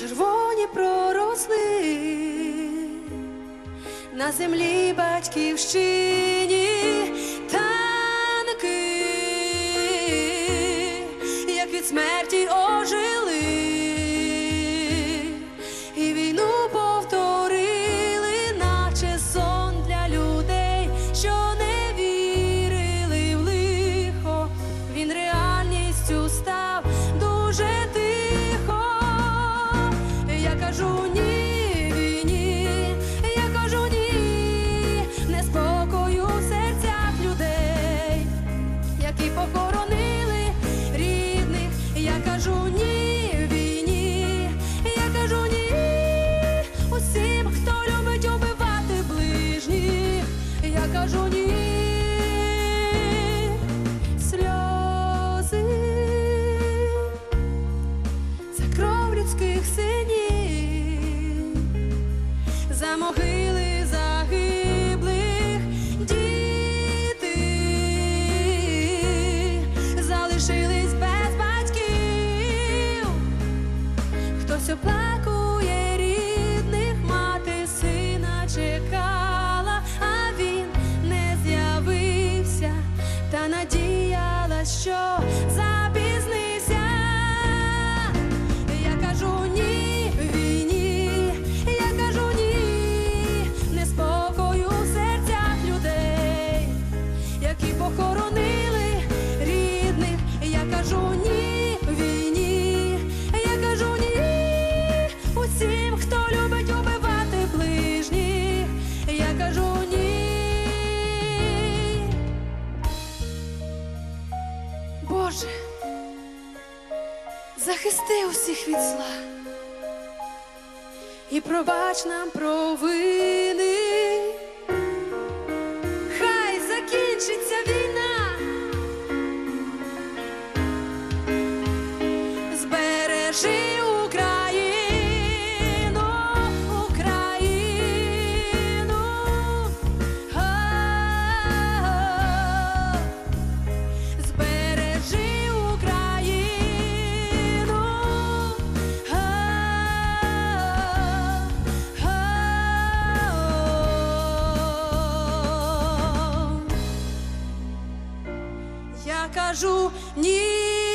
червоні проросли на землі батьківщині танки, як від смерті ожили. за загиблих діти залишились без батьків. захисти усіх від зла і пробач нам провини. кажу ні.